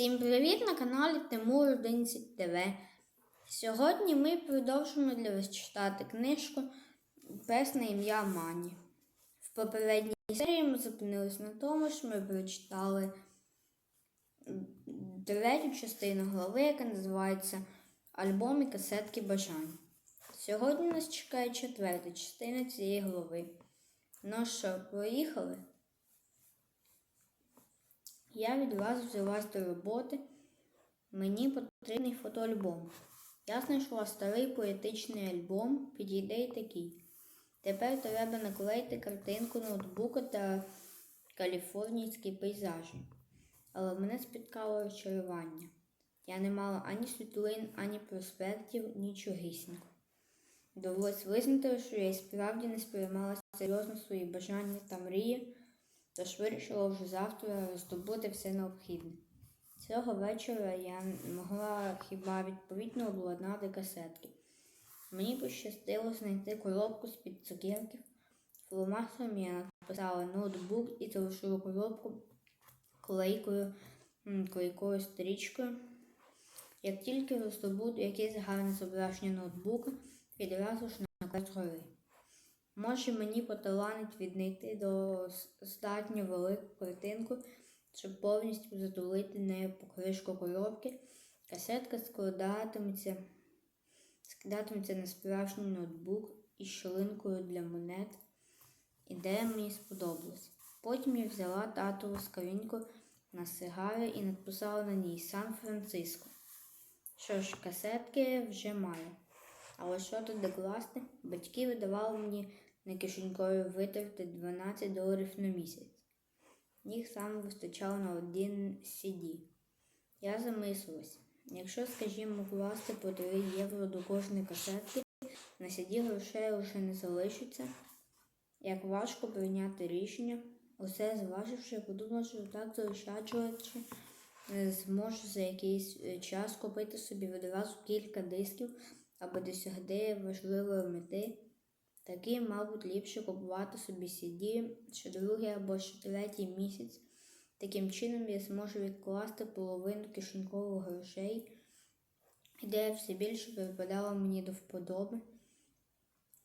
Всім привіт на каналі Тимур 11 ТВ. Сьогодні ми продовжуємо для вас читати книжку Пес на ім'я Мані. В попередній серії ми зупинились на тому, що ми прочитали третю частину глави, яка називається Альбом і касетки бажань. Сьогодні нас чекає четверта частина цієї глави. Ну що, поїхали? Я відразу взялась до роботи. Мені потрібний фотоальбом. Я знайшла старий поетичний альбом, підійде й такий. Тепер треба наклеїти картинку ноутбука та каліфорнійські пейзажі. Але мене спіткало розчарування. Я не мала ані світлин, ані проспектів, нічогісінько. Довелось визнати, що я і справді не сприймала серйозно свої бажання та мрії, тож вирішила вже завтра роздобути все необхідне. Цього вечора я могла хіба відповідно обладнати касетки. Мені пощастило знайти коробку з-під цукерків. Фломастером я написала ноутбук і залишила коробку клейкою, клейкою стрічкою. Як тільки роздобуду якесь гарне зображення ноутбука, відразу ж наклад згори. Може мені поталанить віднайти достатньо велику картинку, щоб повністю затулити нею покришку коробки. Касетка складатиметься, скидатиметься на справжній ноутбук із щілинкою для монет. Ідея мені сподобалась. Потім я взяла татову скриньку на сигари і написала на ній Сан-Франциско. Що ж, касетки вже маю. Але що тут докласти? Батьки видавали мені на кишенькові витрати 12 доларів на місяць. Їх саме вистачало на один CD. Я замислилась, якщо, скажімо, класти по 3 євро до кожної касетки, на CD грошей вже не залишиться. Як важко прийняти рішення, усе зваживши, я подумала, що так заощаджуючи, е, зможу за якийсь е, час купити собі відразу кілька дисків аби досягти важливої мети. Таки, мабуть, ліпше купувати собі CD щодругий або щотретій місяць. Таким чином я зможу відкласти половину кишенькових грошей. Ідея все більше припадала мені до вподоби.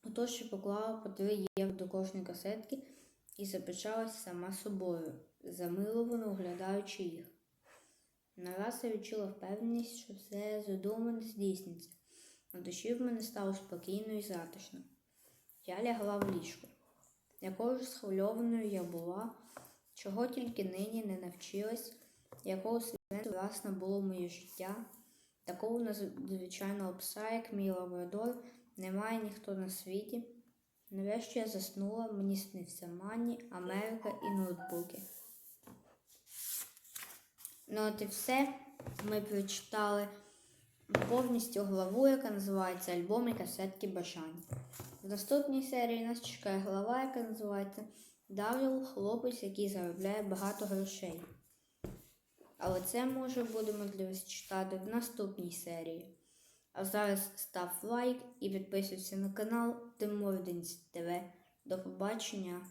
Отож я поклала по 3 євро до кожної касетки і запечалась сама собою, замиловано оглядаючи їх. Нараз я відчула впевненість, що все задумане здійсниться. На душі в мене стало спокійно і затишно. Я лягла в ліжко. Якою ж схвильованою я була, чого тільки нині не навчилась, якого світу власне було моє життя, такого надзвичайного пса, як мій лабрадор, немає ніхто на світі. Нарешті я заснула, мені снився Мані, Америка і ноутбуки. Ну от і все. Ми прочитали повністю главу, яка називається Альбом і касетки бажань. В наступній серії нас чекає глава, яка називається Даріл хлопець, який заробляє багато грошей. Але це може будемо для читати в наступній серії. А зараз став лайк і підписуйся на канал Тимур ТВ. До побачення!